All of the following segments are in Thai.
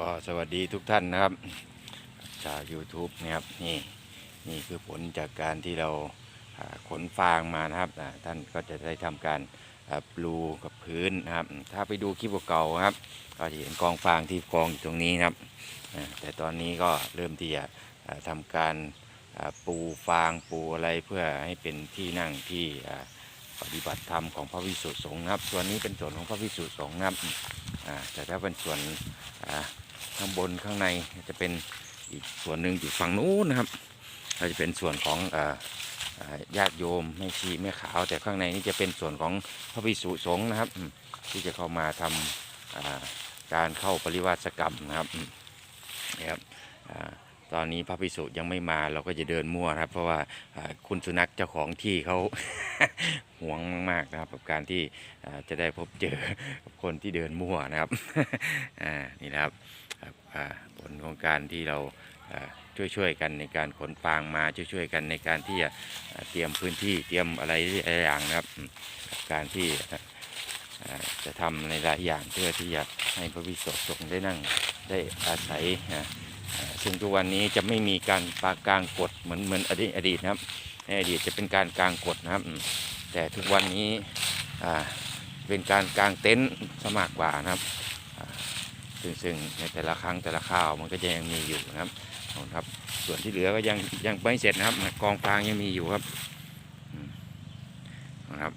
ก็สวัสดีทุกท่านนะครับชาว YouTube นะครับนี่นี่คือผลจากการที่เราขนฟางมานะครับท่านก็จะได้ทำการปลูกับพื้นนะครับ ถ้าไปดูคลิปเก่าครับ ก็จะเห็นกองฟางที่กองอยู่ตรงนี้นะครับ แต่ตอนนี้ก็เริ่มที่จะทำการปูฟางปูอะไรเพื่อให้เป็นที่นั่งที่ปฏิบัติธรรมของพระวิสุทธิสงฆ์นะครับ ส่วนนี้เป็นส่วนของพระวิสุทธิสงฆ์นะครับ แต่ถ้าเป็นส่วนข้างบนข้างในจะเป็นอีกส่วนหนึ่งอยู่ฝั่งนู้นนะครับก็จะเป็นส่วนของญาติโยมแม่ชีแม่ขาว แต่ข้างในนี่จะเป็นส่วนของพระภิกษุสงฆ์นะครับ ที่จะเข้ามาทำอ่าการเข้าปริวาสกรรมนะครับนะครับ ตอนนี้พระภิกษุยังไม่มาเราก็จะเดินมั่วครับ เพราะว่าคุณสุนัขเจ้าของที่เขาหวงมากๆนะครับ กับการที่จะได้พบเจอคนที่เดินมั่วนะครับนี่นะครับผลของการที่เราช่วยช่วยๆกันในการขนฟางมาช่วยช่วยๆกันในการที่จะเตรียมพื้นที่เตรียมอะไรหลายอย่างนะครับ การที่จะทำในหลายอย่างเพื่อที่จะให้พระวิสุทธิสงฆ์ได้นั่งได้อาศัยอ่าอ่า ซึ่งทุกวันนี้จะไม่มีการปากลางกฎเหมือนเหมือนอดีตอดีตนะครับในอดีตจะเป็นการกลางกฎนะครับ แต่ทุกวันนี้เป็นการกลางเต็นท์ซะมากกว่านะครับซึ่งซึ่งในแต่ละครั้งแต่ละข้าวมันก็จะยังมีอยู่นะครับครับ ส่วนที่เหลือก็ยังยังไม่เสร็จนะครับ กองฟางยังมีอยู่ครับนะครับ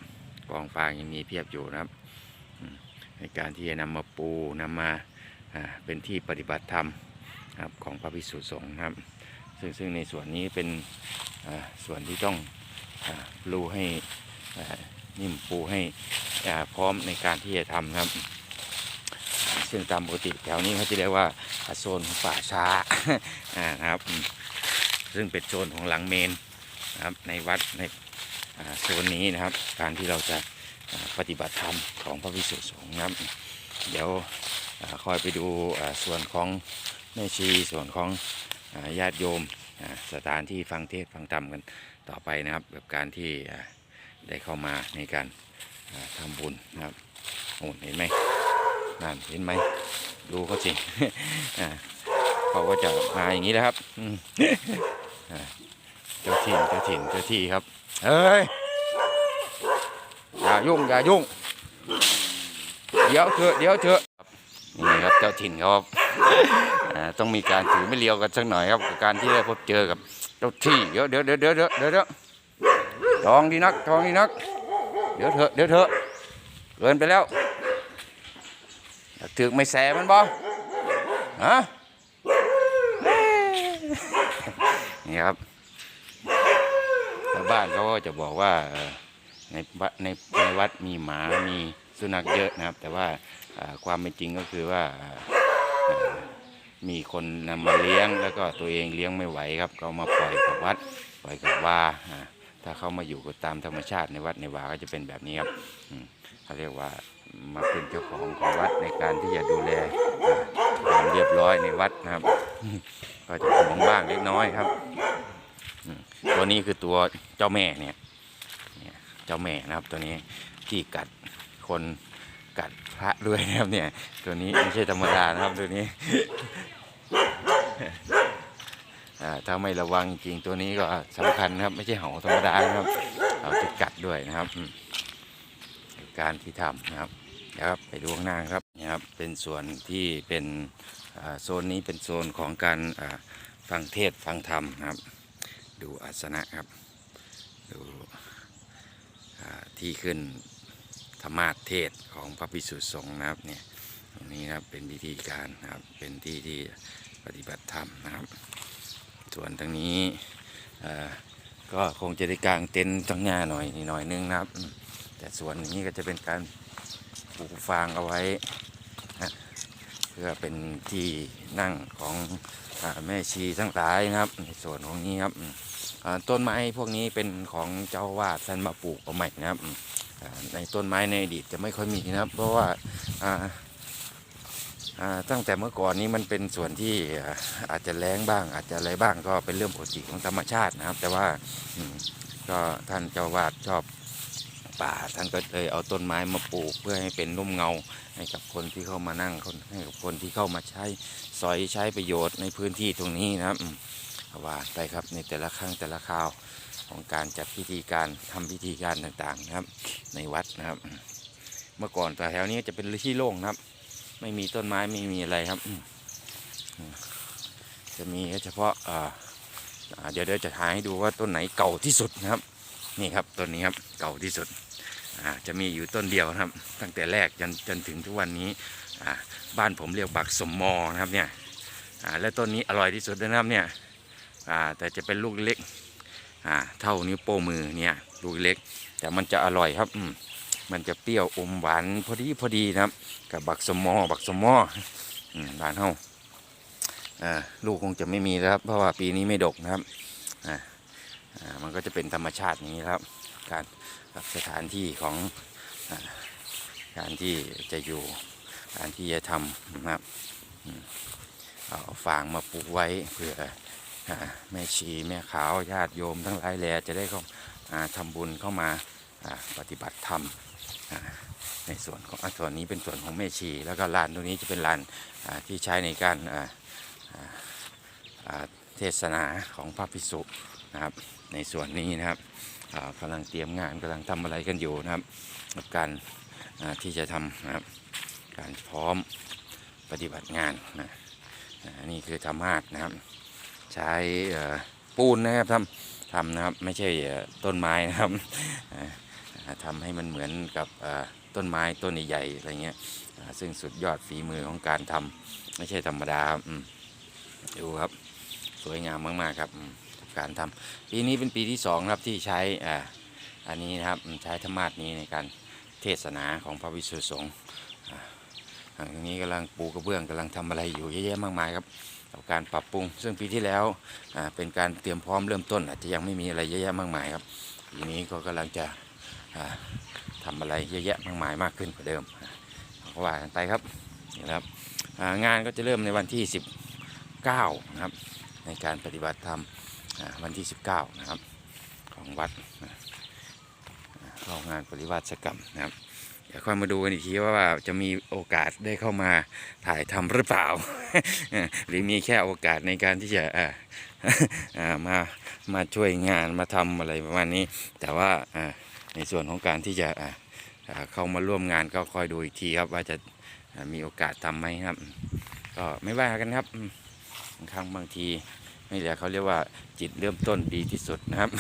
กองฟางยังมีเพียบอยู่นะครับ ในการที่จะนำมาปูนำมาอ่าเป็นที่ปฏิบัติธรรม ครับของพระภิกษุสงฆ์ครับ ซึ่งซึ่งในส่วนนี้เป็นส่วนที่ต้องอ่าปูให้นิ่มปูให้พร้อมในการที่จะทำครับ ซึ่งตามปกติแถวนี้เขาจะเรียกว่าโซนของป่าช้านะครับ ซึ่งเป็นโซนของหลังเมนนะครับในวัดในโซนนี้นะครับ การที่เราจะปฏิบัติธรรมของพระวิสุสงฆ์นะครับ เดี๋ยวคอยไปดูส่วนของ แม่ชีส่วนของญาติโยมสถานที่ฟังเทศฟังธรรมกันต่อไปนะครับกับการที่ได้เข้ามาในการอ่าทำบุญนะครับโอ้เห็นไหมนั่นเห็นไหมดูเขาสิอ่าเขาก็จะมาอย่างนี้แหล้วครับเจ้าถิ่นเจ้าถิ่นเจ้าที่ครับเฮ้ยอย่ายุ่งอย่ายุ่ง เดี๋ยวเถอะเดี๋ยวเถอะนี่ครับเจ้าถิ่นครับ ต้องมีการถือไม่เลียวกันสักหน่อยครับกับการที่ได้พบเจอกับเจ้าที่เดี๋ยวเดี๋ยวเดี๋ยวเดี๋ยวเดี๋ยวเดี๋ยวเดี๋ยวทองดีนักทองดีนัก เดี๋ยวเถอะเดี๋ยวเถอะเกินไปแล้วถึกไม่แสมันบ่ฮะนี่ครับชาวบ้านเขาก็จะบอกว่าในวัดในในวัดมีหมามีสุนัขเยอะนะครับ แต่ว่าความเป็นจริงก็คือว่า มีคนนำมาเลี้ยงแล้วก็ตัวเองเลี้ยงไม่ไหวครับ ก็เอามาปล่อยกับวัดปล่อยกับว่าถ้าเขามาอยู่กับตามธรรมชาติในวัดในวาก็จะเป็นแบบนี้ครับเขาเรียกว่ามาเป็นเจ้าของของวัดในการที่จะดูแลความเรียบร้อยในวัดนะครับ ก็จะห่วงบ้างเล็กน้อยครับตัวนี้คือตัวเจ้าแม่เนี่ยเจ้าแม่นะครับตัวนี้ที่กัดคนกัดพระด้วยนะครับเนี่ย ตัวนี้ไม่ใช่ธรรมดานะครับตัวนี้ ถ้าไม่ระวังจริงตัวนี้ก็สำคัญครับ ไม่ใช่เห่าธรรมดานะครับเราจะกัดด้วยนะครับ การที่ทำนะครับนะครับไปดูข้างหน้าครับนะครับ เป็นส่วนที่เป็นโซนนี้เป็นโซนของการฟังเทศฟังธรรมครับ ดูอาสนะครับ ดูที่ขึ้นธรรมาเทศน์ของพระภิกษุสงฆ์นะครับเนี่ยตรงนี้นะครับเป็นพิธีการนะครับเป็นที่ที่ ปฏิบัติธรรมนะครับ ส่วนทางนี้ก็คงจะได้กางเต็นท์ตั้งหน้าหน่อยหน่อยนึงนะครับ แต่ส่วนนี้ก็จะเป็นการปลูกฟางเอาไว้ เพื่อเป็นที่นั่งของอแม่ชีทั้งหลายนะครับ ในส่วนของนี้ครับต้นไม้พวกนี้เป็นของเจ้าวาดท่านมาปลูกเอาใหม่นะครับในต้นไม้ในอดีตจะไม่ค่อยมีนะครับ เพราะว่า ตั้งแต่เมื่อก่อนนี้มันเป็นส่วนที่อาจจะแรงบ้าง อาจจะอะไรบ้างก็เป็นเรื่องปกติของธรรมชาตินะครับ แต่ว่าก็ท่านเจ้าวาดชอบป่าท่านก็เลยเอาต้นไม้มาปลูกเพื่อให้เป็นร่มเงาให้กับคนที่เข้ามานั่งคนให้กับคนที่เข้ามาใช้สอยใช้ประโยชน์ในพื้นที่ตรงนี้นะครับว่าไปครับในแต่ละครั้งแต่ละคราวของการจัดพิธีการทำพิธีการต่างๆนะครับ ในวัดนะครับ เมื่อก่อนแต่แถวนี้จะเป็นที่โล่งนะครับ ไม่มีต้นไม้ไม่มีอะไรครับ จะมีเฉพาะเดี๋ยวเดี๋ยวจะถ่ายให้ดูว่าต้นไหนเก่าที่สุดนะครับ นี่ครับต้นนี้ครับเก่าที่สุดจะมีอยู่ต้นเดียวนะครับ ตั้งแต่แรกจนจนถึงทุกวันนี้บ้านผมเรียกบักสมมอนะครับเนี่ยและต้นนี้อร่อยที่สุดนะครับเนี่ยแต่จะเป็นลูกเล็กเท่านิ้วโป้มือเนี่ยลูกเล็ก แต่มันจะอร่อยครับอื มันจะเปรี้ยวอมหวานพอดีพอดีนะครับ กับบักสมอบักสมออืมบ้านเฮาลูกคงจะไม่มีแล้วครับ เพราะว่าปีนี้ไม่ดกนะครับมันก็จะเป็นธรรมชาติอย่างนี้ครับ การสถานที่ของอการที่จะอยู่การที่จะทำนะครับเอาฟางมาปลูกไว้เพื่ออแม่ชีแม่ขาวญาติโยมทั้งหลายแลจะได้เข้าทำบุญเข้ามาปฏิบัติธรรม ในส่วนของอ่าส่วนนี้เป็นส่วนของแม่ชี แล้วก็ลานตรงนี้จะเป็นลานที่ใช้ในการเทศนาของพระภิกษุนะครับ ในส่วนนี้นะครับอ่ากำลังเตรียมงานกำลังทำอะไรกันอยู่นะครับกับการที่จะทำนะครับการพร้อมปฏิบัติงานนะนี่คือธรรมาสนะครับ ใช้ปูนนะครับทำทำนะครับไม่ใช่ต้นไม้นะครับ อ่าอ่าทำให้มันเหมือนกับต้นไม้ต้นใหญ่ๆอะไรเงี้ยซึ่งสุดยอดฝีมือของการทำไม่ใช่ธรรมดาครับดูครับสวยงามมากๆครับการทำปีนี้เป็นปีที่สองครับที่ใช้อ่าอันนี้นะครับใช้ธรรมาสนี้ในการเทศนาของพระวิสุทธิสงฆ์อ่าทางนี้กำลังปูกระเบื้องกำลังทำอะไรอยู่เยอะแยะมากมายครับกับการปรับปรุง ซึ่งปีที่แล้วอ่าเป็นการเตรียมพร้อมเริ่มต้น อาจจะยังไม่มีอะไรเยอะแยะมากมายครับปีนี้ก็กำลังจะ อ่าทำอะไรเยอะแยะมากมายมากขึ้นกว่าเดิมอ่าก็ว่ากันไปครับนี่นะครับงานก็จะเริ่มในวันที่ 19 นะครับ ในการปฏิบัติธรรมวันที่ 19 นะครับ ของวัดเข้างานปริวาสกรรมนะครับเดี๋ยวค่อยมาดูกันอีกทีว่าวาจะมีโอกาสได้เข้ามาถ่ายทำหรือเปล่า หรือมีแค่โอกาสในการที่จะมามาช่วยงานมาทำอะไรประมาณนี้ แต่ว่า ในส่วนของการที่จะเข้ามาร่วมงานก็คอยดูอีกทีครับ ว่าจะมีโอกาสทำไหมครับ ก็ไม่ว่ากันครับบางครั้งบางทีนี่แหละเขาเรียกว่าจิตเริ่มต้นดีที่สุดนะครับ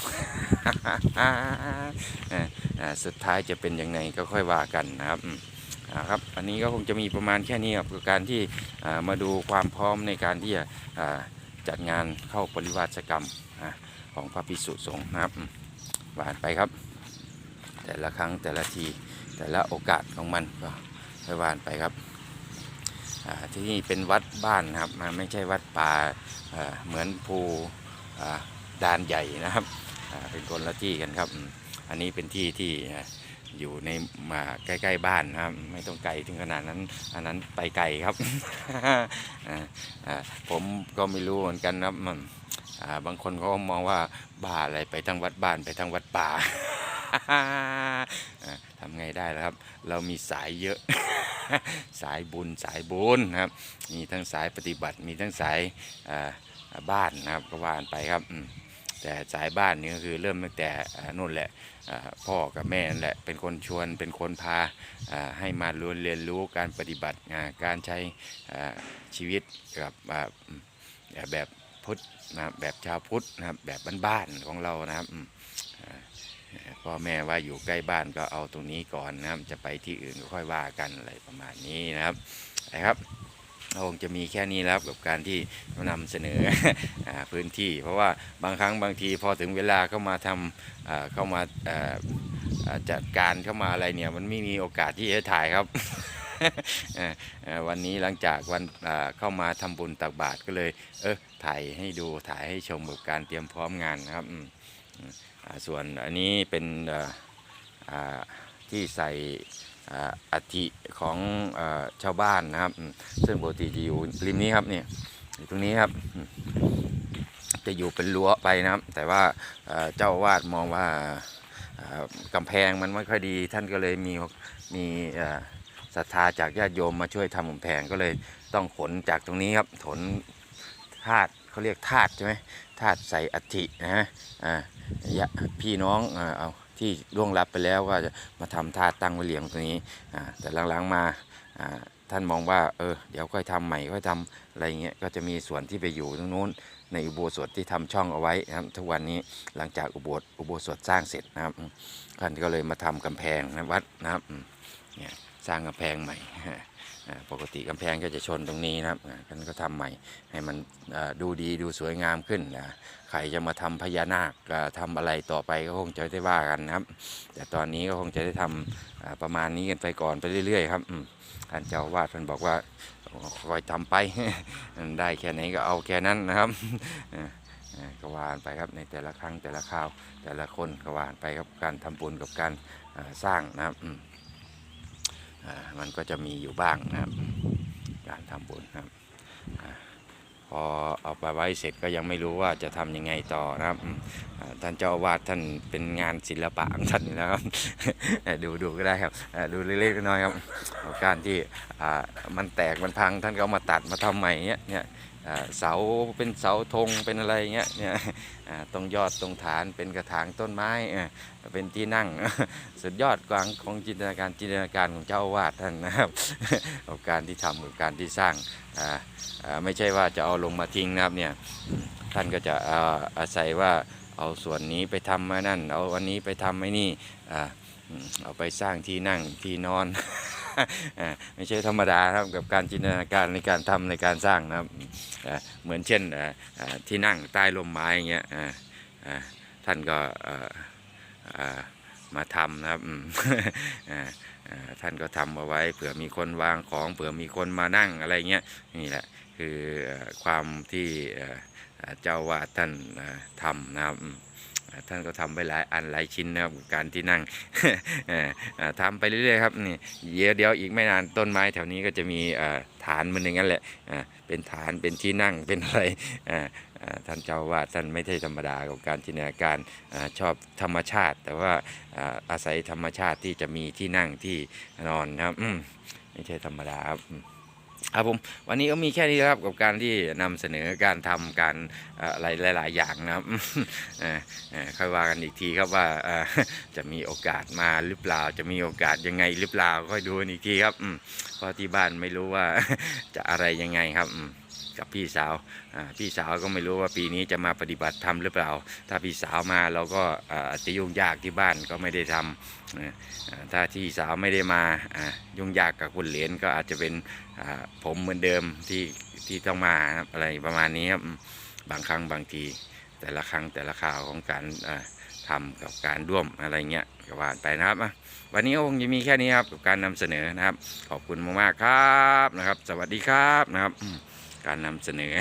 สุดท้ายจะเป็นยังไงก็ค่อยว่ากันนะครับครับอันนี้ก็คงจะมีประมาณแค่นี้ครับกับการที่มาดูความพร้อมในการที่จะจัดงานเข้าปริวาสกรรมของพระภิกษุสงฆ์นะครับอืมว่านไปครับ แต่ละครั้งแต่ละทีแต่ละโอกาสของมันก็ค่อยว่านไปครับที่นี่เป็นวัดบ้านครับมันไม่ใช่วัดป่าเหมือนภูอ่าดานใหญ่นะครับเป็นคนละที่กันครับ อันนี้เป็นที่ที่อยู่ในมาใกล้ ๆ บ้านนะครับ ไม่ต้องไกลถึงขนาดนั้น อันนั้นไปไกลครับผมก็ไม่รู้เหมือนกันนะครับบางคนเขาก็มองว่าบ้าอะไรไปทั้งวัดบ้านไปทั้งวัดป่า ทำไงได้ล่ะครับ เรามีสายเยอะ สายบุญสายบุญนะครับ มีทั้งสายปฏิบัติ มีทั้งสายบ้านนะครับก็ว่ากันไปครับ แต่สายบ้านนี่ก็คือเริ่มตั้งแต่นู่นแหละพ่อกับแม่นั่นแหละเป็นคนชวนเป็นคนพาให้มาเรียนเรียนรู้การปฏิบัติการใช้ชีวิตกับแบบพุทธนะครับแบบชาวพุทธนะครับแบบบ้านๆของเรานะครับ พ่อแม่ว่าอยู่ใกล้บ้านก็เอาตรงนี้ก่อนนะครับ จะไปที่อื่นก็ค่อยว่ากันอะไรประมาณนี้นะครับนะครับคงจะมีแค่นี้แล้วกับการที่นำเสนออพื้นที่ เพราะว่าบางครั้งบางทีพอถึงเวลาเข้ามาทำอ่าเข้ามาจัดการเข้ามาอะไรเนี่ย มันไม่มีโอกาสที่จะถ่ายครับวันนี้หลังจากวันเข้ามาทำบุญตักบาตรก็เลย เออถ่ายให้ดูถ่ายให้ชมกับการเตรียมพร้อมงานนะครับ ส่วนอันนี้เป็นที่ใส่อัฐิของอชาวบ้านนะครับ ซึ่งปกติจะอยู่ริมนี้ครับเนี่ยอยู่ตรงนี้ครับ จะอยู่เป็นรั้วไปนะครับ แต่ว่าเจ้าอาวาดมองว่ากำแพงมันไม่ค่อยดี ท่านก็เลยมีมีศรัทธาจากญาติโยมมาช่วยทำกำแพงก็เลยต้องขนจากตรงนี้ครับขนธาตุเขาเรียกธาตุใช่ไหม ธาตุใส่อัฐินะฮะอ่ายะพี่น้องอ่าเอาที่ล่วงลับไปแล้วก็จะมาทำธาตุตั้งไว้เลี้ยงตรงนี้อ่าแต่หลังๆมาอ่าท่านมองว่าเออเดี๋ยวค่อยทำใหม่ค่อยทำอะไรเงี้ยก็จะมีส่วนที่ไปอยู่ตรงนู้นในอุโบสถที่ทำช่องเอาไว้นะครับทุกวันนี้หลังจากอุโบสถอุโบสถสร้างเสร็จนะครับท่านก็เลยมาทำกำแพงนะวัดนะครับเนี่ย สร้างกำแพงใหม่ปกติกำแพงก็จะชนตรงนี้นะครับท่านก็ทำใหม่ให้มันดูดีดูสวยงามขึ้นนะใครจะมาทำพญานาคอ่าทำอะไรต่อไปก็คงจะได้ว่ากันนะครับ แต่ตอนนี้ก็คงจะได้ทำอ่าประมาณนี้กันไปก่อนไปเรื่อย ๆ ครับท่านเจ้าวาดท่านบอกว่าคอยทำไปได้แค่ไหนก็เอาแค่นั้นนะครับก็วานไปครับในแต่ละครั้งแต่ละคราวแต่ละคนก็วานไปครับการทำบุญกับการสร้างนะครับ มันก็จะมีอยู่บ้างนะครับ การทำบุญนะครับพอเอาไปไว้เสร็จก็ยังไม่รู้ว่าจะทำยังไงต่อนะครับท่านเจ้าอาวาดท่านเป็นงานศิลปะของท่านอยู่แล้วครับดูดูก็ได้ครับดูเล็กๆน้อยๆครับการที่มันแตกมันพังท่านก็ามาตัดมาทำใหม่เนี้ยเนี่ย เสาเป็นเสาธงเป็นอะไรเงี้ยเนี่ยตรงยอดตรงฐานเป็นกระถางต้นไม้เป็นที่นั่งสุดยอดกวางของจินตนาการจินตนาการของเจ้าวาดท่านนะครับกับการที่ทำกับการที่สร้างไม่ใช่ว่าจะเอาลงมาทิ้งนะครับเนี่ยท่านก็จะอาอาศัยว่าเอาส่วนนี้ไปทำมานั่น เอาอันนี้ไปทำไอ้นี่เอาไปสร้างที่นั่งที่นอน ไม่ใช่ธรรมดาครับกับการจินตนาการในการทำในการสร้างนะครับเหมือนเช่นที่นั่งใต้ลมไม้อย่างเงี้ยท่านก็มาทำนะครับท่านก็ทำเอาไว้เผื่อมีคนวางของเผื่อมีคนมานั่งอะไรเงี้ยนี่แหละคือความที่เจ้าวาดท่านทำนะครับ ท่านก็ทำไปหลายอันหลายชิ้นนะครับการที่นั่งเอ่ออ่าทำไปเรื่อยๆครับนี่เดี๋ยวเดี๋ยวอีกไม่นานต้นไม้แถวนี้ก็จะมีอ่าฐานมันอย่างนั้นแหละเป็นฐานเป็นที่นั่งเป็นอะไรท่านเจ้าวาดท่านไม่ใช่ธรรมดากับการจินตนาการอชอบธรรมชาติ แต่ว่าอาศัยธรรมชาติที่จะมีที่นั่งที่นอนนะครับไม่ใช่ธรรมดาครับ ครับผมวันนี้ก็มีแค่นี้ครับกับการที่นำเสนอการทำการอะไรหลาย ๆ อย่างนะครับค่อยว่ากันอีกทีครับว่าจะมีโอกาสมาหรือเปล่า จะมีโอกาสยังไงหรือเปล่าค่อยดูอีกทีครับเพราะที่บ้านไม่รู้ว่าจะอะไรยังไงครับ กับพี่สาวพี่สาวก็ไม่รู้ว่าปีนี้จะมาปฏิบัติธรรมหรือเปล่า ถ้าพี่สาวมาเราก็อาจจะยุ่งยากที่บ้านก็ไม่ได้ทำถ้าที่สาวไม่ได้มายุ่งยากกับคุณเหรียญก็อาจจะเป็นผมเหมือนเดิมที่ที่ต้องมาอะไรประมาณนี้ครับบางครั้งบางที แต่ละครั้งแต่ละข่าวของการอ่าทำกับการร่วมอะไรเงี้ยก็ว่าไปนะครับวันนี้ก็คงจะมีแค่นี้ครับกับการนำเสนอนะครับ ขอบคุณมากๆครับนะครับ สวัสดีครับนะครับ การนำเสนอ